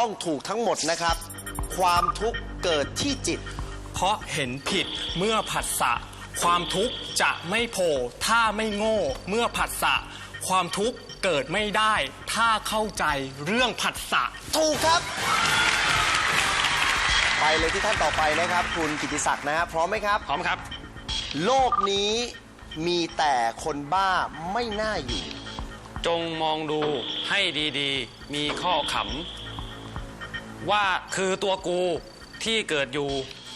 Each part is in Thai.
ต้องถูกทั้งหมดนะครับ ความทุกข์เกิดที่จิต เพราะเห็นผิดเมื่อผัสสะความทุกข์จะไม่โผล่ถ้าไม่โง่ เมื่อผัสสะความทุกข์เกิดไม่ได้ ถ้าเข้าใจเรื่องผัสสะถูกครับ ไปเลยที่ท่านต่อไปนะครับ คุณกิติศักดิ์นะฮะพร้อมไหมครับ พร้อมครับ โลกนี้มีแต่คนบ้าไม่น่าอยู่ จงมองดูให้ดีๆ มีข้อขำ ว่าคือตัวกูที่เกิดอยู่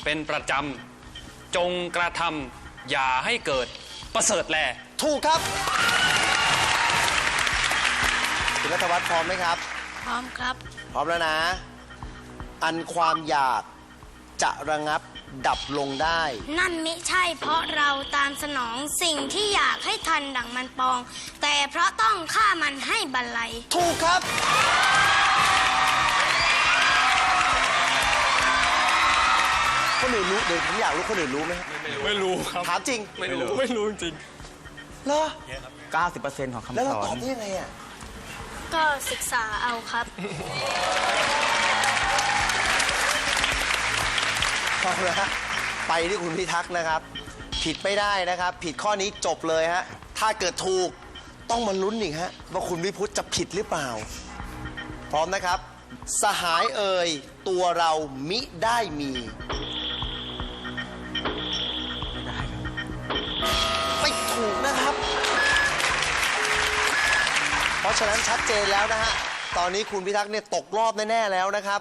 เป็นประจำจงกระทำอย่าให้เกิดประเสริฐแล ถูกครับคุณรัฐวัฒน์พร้อมไหมครับ พร้อมครับ พร้อมแล้วนะ อันความอยากจะระงับดับลงได้ นั่นมิใช่เพราะเราตามสนองสิ่งที่อยากให้ทันดังมันปอง แต่เพราะต้องฆ่ามันให้บรรลัย ถูกครับ คนอื่นรู้เดี๋ยวผมอยากรู้คนอื่นรู้ไหมครับไม่รู้ครับ ถามจริงไม่รู้ ไม่รู้จริงเหรอ90%ของคำแล้วสเราอตอนบได้ยังไงอะก็ศึกษาเอาครับพอแล้วฮะไปที่คุณพิทักษ์นะครับ ผิดไม่ได้นะครับ ผิดข้อนี้จบเลยฮะถ้าเกิดถูกต้องมาลุ้นอีกฮะว่าคุณวิพุทธจะผิดหรือเปล่า พร้อมนะครับ สหายเอ่ยตัวเรามิได้มีไะฉะนั้นชัดเจนแล้วนะฮะ ตอนนี้คุณพิทักษ์เนี่ยตกรอบแน่ๆแล้วนะครับ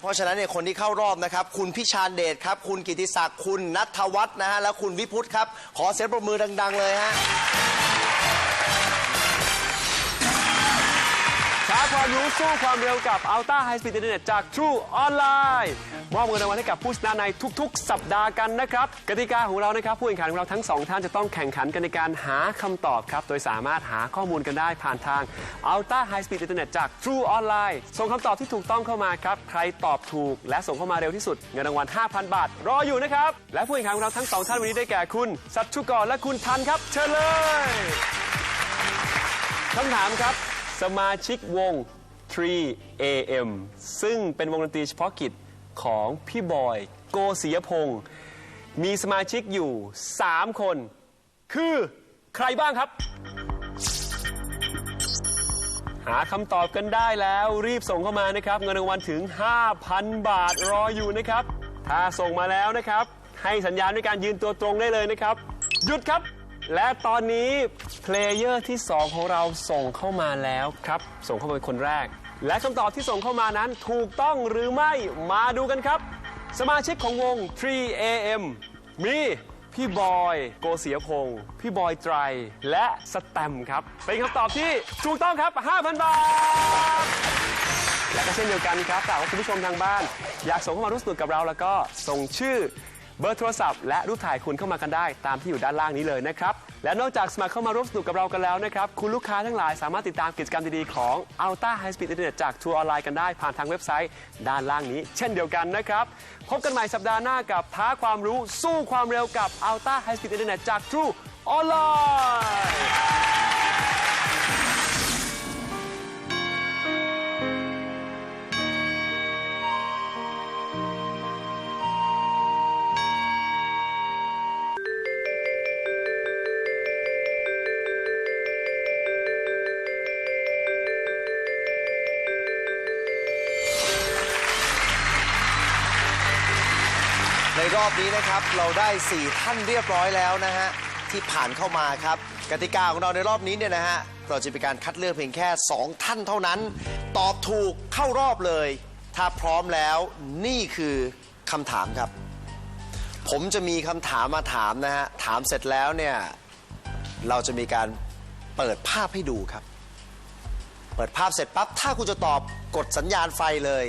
เพราะฉะนั้นเนี่ยคนที่เข้ารอบนะครับ คุณพิชานเดชครับ คุณกิติศักดิ์ คุณนัทวัฒน์นะฮะ และคุณวิพุทธครับ ขอเสียงปรบมือดัง ๆ เลยฮะ ช้าความรู้สู้ความเร็วกับ Ultra High Speed Internet จาก True Online มอบเงินรางวัลให้กับผู้ชนะในทุก ๆ สัปดาห์กันนะครับ กติกาของเรานะครับ ผู้แข่งขันของเราทั้งสองท่านจะต้องแข่งขันกันในการหาคำตอบครับ โดยสามารถหาข้อมูลกันได้ผ่านทาง Ultra High Speed Internet จาก True Online ส่งคำตอบที่ถูกต้องเข้ามาครับ ใครตอบถูก และส่งเข้ามาเร็วที่สุดเงินรางวัล 5,000 บาท รออยู่นะครับ และผู้แข่งขันของเราทั้งสองท่านวันนี้ได้แก่คุณสัตชุกรและคุณทันครับ เชิญเลยคำถามครับ สมาชิกวง 3AM ซึ่งเป็นวงดนตรีเฉพาะกิจของพี่บอยโกศิยพงศ์มีสมาชิกอยู่ 3 คน คือใครบ้างครับ หาคำตอบกันได้แล้วรีบส่งเข้ามานะครับ เงินรางวัลถึง 5,000 บาทรออยู่นะครับ ถ้าส่งมาแล้วนะครับ ให้สัญญาณด้วยการยืนตัวตรงได้เลยนะครับ หยุดครับ และตอนนี้เพลเยอร์ที่ 2 ของเราส่งเข้ามาแล้วครับ ส่งเข้ามาเป็นคนแรก และคำตอบที่ส่งเข้ามานั้นถูกต้องหรือไม่มาดูกันครับ สมาชิกของวง 3AM มีพี่บอยโกเสียพงศ์พี่บอยไตร และสแตมป์ครับ เป็นคำตอบที่ถูกต้องครับ 5,000 บาท และก็เช่นเดียวกันครับหากว่าคุณผู้ชมทางบ้าน อยากส่งเข้ามาร่วมสนุกกับเราแล้วก็ส่งชื่อ เบอร์โทรศัพท์และรูปถ่ายคุณเข้ามากันได้ ตามที่อยู่ด้านล่างนี้เลยนะครับ และนอกจากสมัครเข้ามาร่วมสนุกกับเรากันแล้วนะครับ คุณลูกค้าทั้งหลายสามารถติดตามกิจกรรมดีๆของ Ultra High Speed Internet จากทัวร์ออนไลน์กันได้ผ่านทางเว็บไซต์ ด้านล่างนี้ เช่นเดียวกันนะครับ พบกันใหม่สัปดาห์หน้ากับท้าความรู้สู้ความเร็วกับ Ultra High Speed Internet จาก True Online รอบนี้นะครับ เราได้ 4 ท่านเรียบร้อยแล้วนะฮะ ที่ผ่านเข้ามาครับ กติกาของเราในรอบนี้เนี่ยนะฮะ เราจะเป็นการคัดเลือกเพียงแค่ 2 ท่านเท่านั้น ตอบถูกเข้ารอบเลย ถ้าพร้อมแล้วนี่คือคำถามครับ ผมจะมีคำถามมาถามนะฮะ ถามเสร็จแล้วเนี่ย เราจะมีการเปิดภาพให้ดูครับ เปิดภาพเสร็จปั๊บถ้าคุณจะตอบกดสัญญาณไฟเลย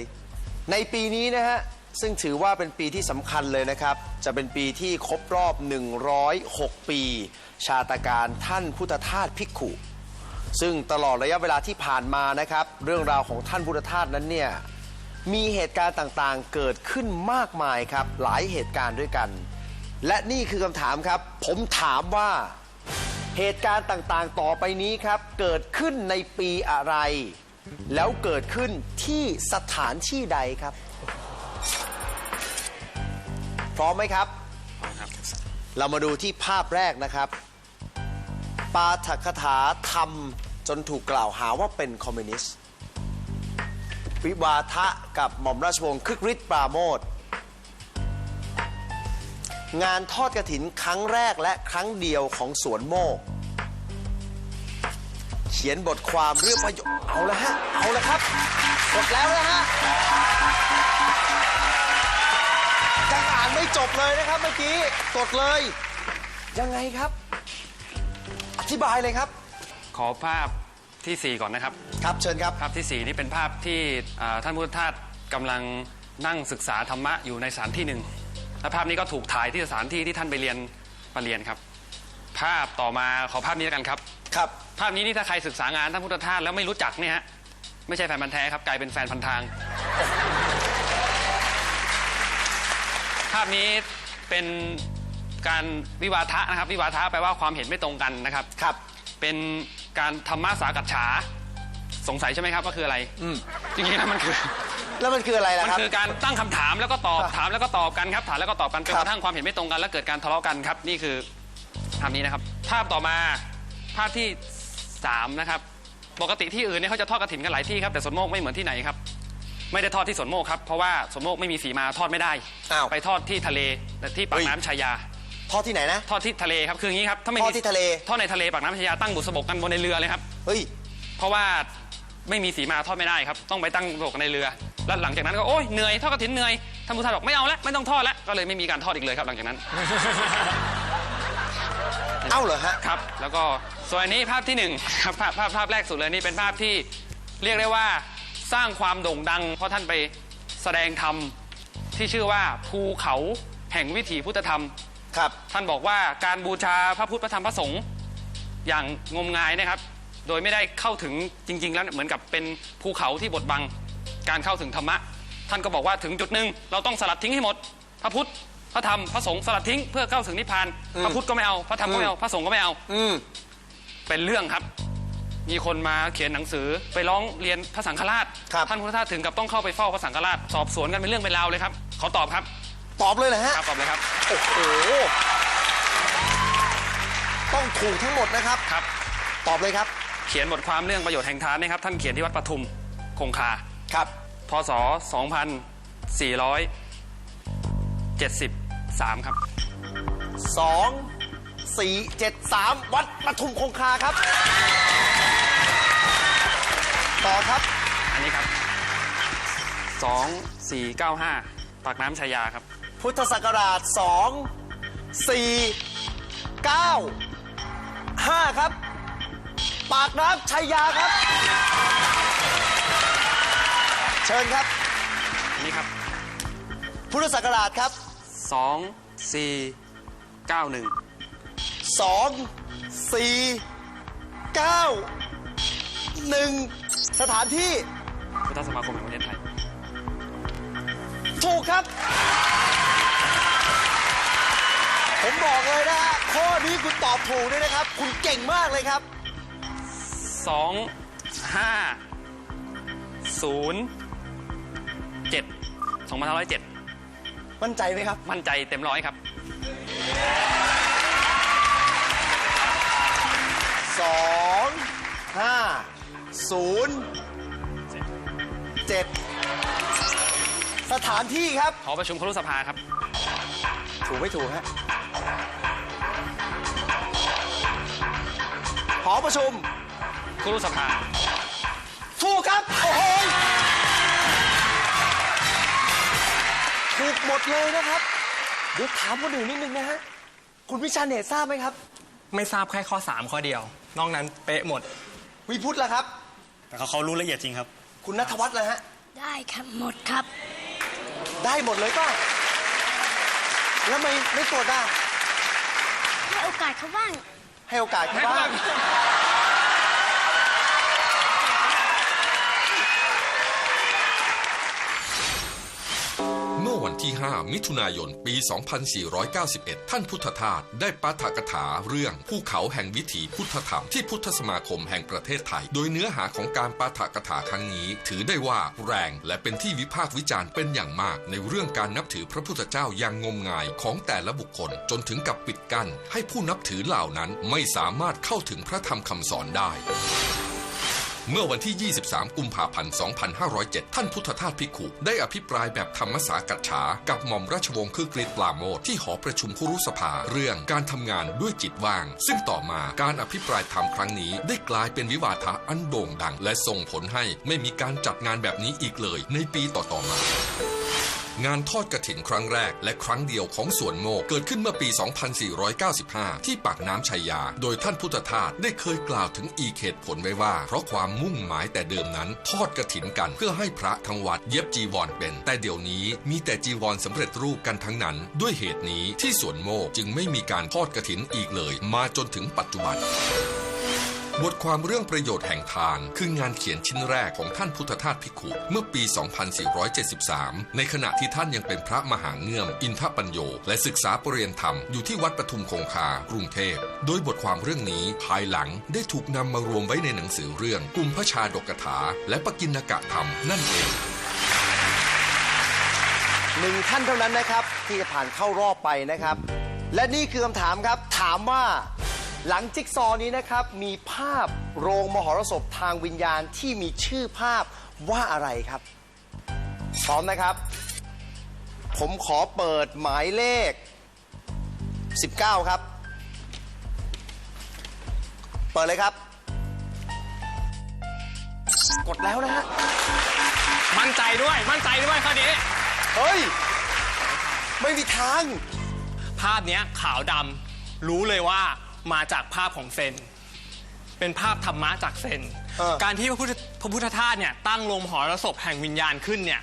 ในปีนี้นะฮะ ซึ่งถือว่าเป็นปีที่สำคัญเลยนะครับ จะเป็นปีที่ครบรอบ 106 ปี ชาตการท่านพุทธทาสภิกขุ ซึ่งตลอดระยะเวลาที่ผ่านมานะครับ เรื่องราวของท่านพุทธทาสนั้นเนี่ยมีเหตุการณ์ต่างๆ เกิดขึ้นมากมายครับ หลายเหตุการณ์ด้วยกัน และนี่คือคำถามครับ ผมถามว่า เหตุการณ์ต่างๆ ต่อไปนี้ครับ เกิดขึ้นในปีอะไร แล้วเกิดขึ้นที่สถานที่ใดครับ พร้อมไหมครับ ครับ เรามาดูที่ภาพแรกนะครับ ปาฐกถาทำจนถูกกล่าวหาว่าเป็นคอมมิวนิสต์ วิวาทะกับหม่อมราชวงศ์คึกฤทธิ์ปราโมทงานทอดกระถินครั้งแรกและครั้งเดียวของสวนโมก เขียนบทความเรื่องประโยชน์เอาละฮะ เอาละครับ กดแล้วนะฮะ ยังอ่านไม่จบเลยนะครับเมื่อกี้กดเลย ยังไงครับ อธิบายเลยครับ ขอภาพทีสี่ 4 ก่อนนะครับ ครับเชิญครับ ภาพที่ 4 นี่เป็นภาพที่อ่าท่านพุทธทาสกำลังนั่งศึกษาธรรมะอยู่ในสถานที่หนึ่งและภาพนี้ก็ถูกถ่ายที่สถานที่ที่ท่านไปเรียนมาเรียนครับ ภาพต่อมาขอภาพนี้แล้วกันครับ ครับ ภาพนี้นี่ถ้าใครศึกษางานท่านพุทธทาสแล้วไม่รู้จักเนี่ยฮะไม่ใช่แฟนพันธ์แท้ครับกลายเป็นแฟนพันธ์ทาง ภาพนี้เป็นการวิวาทะนะครับ วิวาทะแปลว่าความเห็นไม่ตรงกันนะครับ ครับ เป็นการธรรมะสากัจฉา สงสัยใช่ไหมครับว่าคืออะไรจริงๆแล้วมันคือ แล้วมันคืออะไรล่ะมันครับ คือการตั้งคำถามแล้วก็ตอบครับถามแล้วก็ตอบกันครับถามแล้วก็ตอบกันจนครักบระทั่งความเห็นไม่ตรงกัน แล้วเกิดการทะเลาะกันครับ นี่คือภาพนี้นะครับ ภาพต่อมาภาพที่สามนะครับ ปกติที่อื่นเนี่ยเขาจะทอดกระถินกันหลายที่ครับแต่สวนโมกไม่เหมือนที่ไหนครับ ไม่ได้ทอดที่สวนโมกครับ เพราะว่าสวนโมกไม่มีฝีมาทอดไม่ได้ อ้าวไปทอดที่ทะเลและที่ปากเฮ้ยน้ำชายา ทอดที่ไหนนะ ทอดที่ทะเลครับคืออย่างนี้ครับถ้าไม่ทอมีดที่ทะเล ทอดในทะเลปากน้ำชายาตั้งบุษบกกันบนในเรือเลยครับเฮ้ย เพราะว่าไม่มีสีมาทอดไม่ได้ครับ ต้องไปตั้งโลกในเรือ แล้วหลังจากนั้นก็โอ้ยเหนื่อยทอดกระถินเหนื่อยท่านผู้ทานบอกไม่เอาแล้วไม่ต้องทอดแล้วก็เลยไม่มีการทอดอีกเลยครับ หลังจากนั้นเอ้าเหรอฮะ ครับ แล้วก็ส่วนอันนี้ภาพที่หนึ่งครับภาพภาพภาพแรกสุดเลยนี่เป็นภาพที่เรียกได้ว่า สร้างความโด่งดัง เพราะท่านไปแสดงธรรมที่ชื่อว่าภูเขาแห่งวิถีพุทธธรรม ครับ ท่านบอกว่าการบูชาพระพุทธพระธรรมพระสงฆ์อย่างงมงายนะครับ โดยไม่ได้เข้าถึงจริง ๆ แล้วเหมือนกับเป็นภูเขาที่บดบังการเข้าถึงธรรมะ ท่านก็บอกว่าถึงจุดหนึ่งเราต้องสลัดทิ้งให้หมด พระพุทธพระธรรมพระสงฆ์สลัดทิ้งเพื่อเข้าถึงนิพพาน พระพุทธก็ไม่เอาพระธรรมก็ไม่เอาพระสงฆ์ก็ไม่เอาอืมเป็นเรื่องครับ มีคนมาเขียนหนังสือ ไปร้องเรียนพระสังฆราช ครับ ท่านพุทธทาสถึงกับต้องเข้าไปเฝ้าพระสังฆราช สอบสวนกันเป็นเรื่องเป็นราวเลยครับ ขอตอบครับ ตอบเลยเหรอฮะ ครับตอบเลยครับ โอ้โห ต้องถูกทั้งหมดนะครับ ครับ ตอบเลยครับ เขียนบทความเรื่องประโยชน์แห่งทานนะครับ ท่านเขียนที่วัดปทุม คงคา ครับ พศ 2473 ครับสองสี่เจ็ดสามวัดปทุมคงคาครับต่ อครับ อันนี้ครับ 2495 ปากน้ำชายาครับ พุทธศักราชสองสี่เก้าห้าครับ ปากน้ำชัยยาครับ เชิญครับ อันนี้ครับ พุทธศักราชครับ 2491สองสี่เก้าหนึ่ง สถานที่พุทธสมาคมแห่งประเทศไทย ถูกครับ ผมบอกเลยนะฮะข้อนี้คุณตอบถูกด้วยนะครับ คุณเก่งมากเลยครับ2 5 0 7 2507มั่นใจไหมครับ มั่นใจเต็มร้อยครับสอง ห้าศูนย์เจ็ดสถานที่ครับขอประชุมครุสภาครับ ถูกไม่ถูกฮะหอประชุมครุสภา ถูกครับ โอ้โหถูกหมดเลยนะครับ เดี๋ยวถามคนอื่นนิดนึงนะฮะ คุณวิชาเนตทราบไหมครับ ไม่ทราบแค่ข้อ 3 ข้อเดียว นอกนั้นเป๊ะหมด วิพุทธล่ะครับ แต่เขาเขารู้ละเอียดจริงครับ คุณนัทวัฒน์ล่ะฮะ ได้ครับหมดครับ ได้หมดเลยก็ แล้วไม่ไม่ตรวจอะให้โอกาสเขาบ้างให้โอกาสเขาบ้าง วันที่ 5 มิถุนายน ปี 2491 ท่านพุทธทาสได้ปาฐกถาเรื่องภูเขาแห่งวิถีพุทธธรรมที่พุทธสมาคมแห่งประเทศไทย โดยเนื้อหาของการปาฐกถาครั้งนี้ ถือได้ว่าแรงและเป็นที่วิพากษ์วิจารณ์เป็นอย่างมาก ในเรื่องการนับถือพระพุทธเจ้าอย่างงมงายของแต่ละบุคคล จนถึงกับปิดกั้นให้ผู้นับถือเหล่านั้นไม่สามารถเข้าถึงพระธรรมคำสอนได้ เมื่อวันที่ 23 กุมภาพันธ์ 2507 ท่านพุทธทาสภิกขุได้อภิปรายแบบธรรมสากัจฉา กับหม่อมราชวงศ์คือกริชปราโมทที่หอประชุมคุรุสภา เรื่องการทำงานด้วยจิตว่าง ซึ่งต่อมาการอภิปรายธรรมครั้งนี้ ได้กลายเป็นวิวาทะอันโด่งดัง และส่งผลให้ไม่มีการจัดงานแบบนี้อีกเลยในปีต่อๆมา งานทอดกระถินครั้งแรก และครั้งเดียวของสวนโมกเกิดขึ้นเมื่อปี 2495 ที่ปากน้ำชัยยา โดยท่านพุทธทาสได้เคยกล่าวถึงอีกเหตุผลไว้ว่า เพราะความมุ่งหมายแต่เดิมนั้น ทอดกระถินกันเพื่อให้พระทั้งวัดเย็บจีวรเป็น แต่เดี๋ยวนี้มีแต่จีวรสำเร็จรูปกันทั้งนั้น ด้วยเหตุนี้ที่สวนโมกจึงไม่มีการทอดกระถินอีกเลย มาจนถึงปัจจุบัน บทความเรื่องประโยชน์แห่งทาน คืองานเขียนชิ้นแรกของท่านพุทธทาสภิขุเมื่อปี 2473 ในขณะที่ท่านยังเป็นพระมหาเงื่อม อินทปัญโยและศึกษาปรริยนธรรมอยู่ที่วัดปทุมคงคา กรุงเทพ โดยบทความเรื่องนี้ภายหลังได้ถูกนำมารวมไว้ในหนังสือเรื่องกลุ่มพระชาดกถา และปกิณกะธรรมนั่นเองหนึ่งท่านเท่านั้นนะครับที่จะผ่านเข้ารอบไปนะครับ และนี่คือคำถามครับถามว่า หลังจิ๊กซอว์นี้นะครับ มีภาพโรงมหรสพทางวิญญาณที่มีชื่อภาพว่าอะไรครับพร้อมนะครับ ผมขอเปิดหมายเลข 19 ครับ เปิดเลยครับ กดแล้วนะฮะมั่นใจด้วย มั่นใจด้วยข้อนี้ เฮ้ย ไม่มีทาง ภาพเนี้ยขาวดำรู้เลยว่า มาจากภาพของเซน เป็นภาพธรรมะจากเซน เออ การที่พระพุทธพระพุทธทาสเนี่ยตั้งโรงมหรสพแห่งวิญญาณขึ้นเนี่ย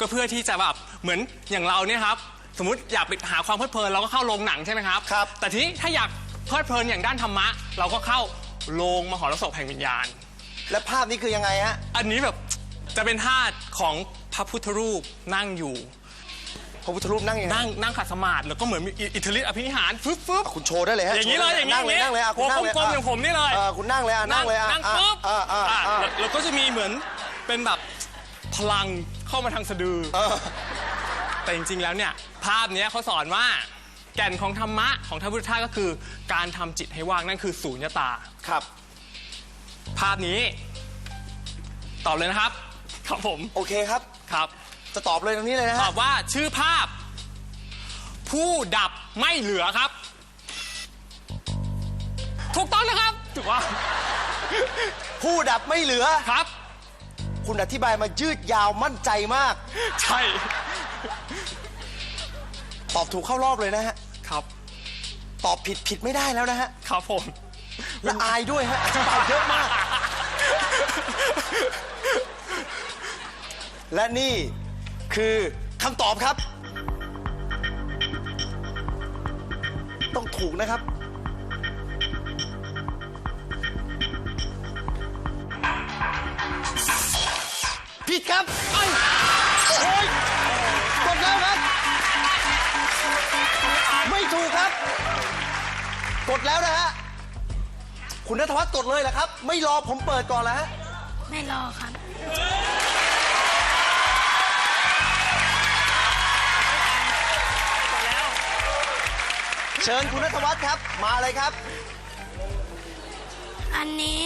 ก็เพื่อที่จะแบบเหมือนอย่างเราเนี่ยครับสมมติอยากไปหาความเพลิดเพลินเราก็เข้าโรงหนังใช่ไหมครับ ครับ แต่ทีนี้ถ้าอยากเพลิดเพลินอย่างด้านธรรมะ เราก็เข้าโรงมหรสพแห่งวิญญาณ และภาพนี้คือยังไงฮะ อันนี้แบบจะเป็นท่าของพระพุทธรูปนั่งอยู่พ ระพุทธรูปนั่งยังไงนั่งนั่งขัดสมาธิแล้วก็เหมือนมีอิทธิฤทธิอภินิหารฟึบฟึบ คุณโชว์ได้เลยฮะอย่างนี้เลยอย่างนี้นั่งเลยนั่งเลยอะคุณนั่งเลยหัวกลมๆอย่างผมนี่เลย ออคุณนั่งเลยอะนั่งเลยอะนั่งอะปุ๊บอะอะอะอะแล้วแล้วก็จะมีเหมือนเป็นแบบพลังเข้ามาทางสะดือ เออ แต่จริงๆ แล้วเนี่ย ภาพเนี้ยเขาสอนว่า แก่นของธรรมะของท่านพุทธทาสก็คือ การทำจิตให้ว่างนั่นคือสูญญตา ครับภาพนี้ ตอบเลยนะครับ ครับผม โอเคครับ ครับ จะตอบเลยตรงนี้เลยนะตฮะอบว่าชื่อภาพ ผู้ดับไม่เหลือครับ ถูกต้องนะครับถูกว่าผู้ดับไม่เหลือ ครับ คุณอธิบายมายืดยาวมั่นใจมาก ใช่ตอบถูกเข้ารอบเลยนะฮะ ครับตอบผิดผิดไม่ได้แล้วนะฮะ ครับผม และอายด้วยฮะอธิบายเยอะมาก และนี่ คือคำตอบครับ ต้องถูกนะครับ ผิดครับเอ้โอ้ยกดแล้วครับ ไม่ถูกครับ กดแล้วนะฮะ คุณนัทวัฒน์กดเลยเหรอครับ ไม่รอผมเปิดก่อนแล้วฮะ ไม่รอครับ เชิญคุณนัทวัฒน์ครับ มาเลยครับ อันนี้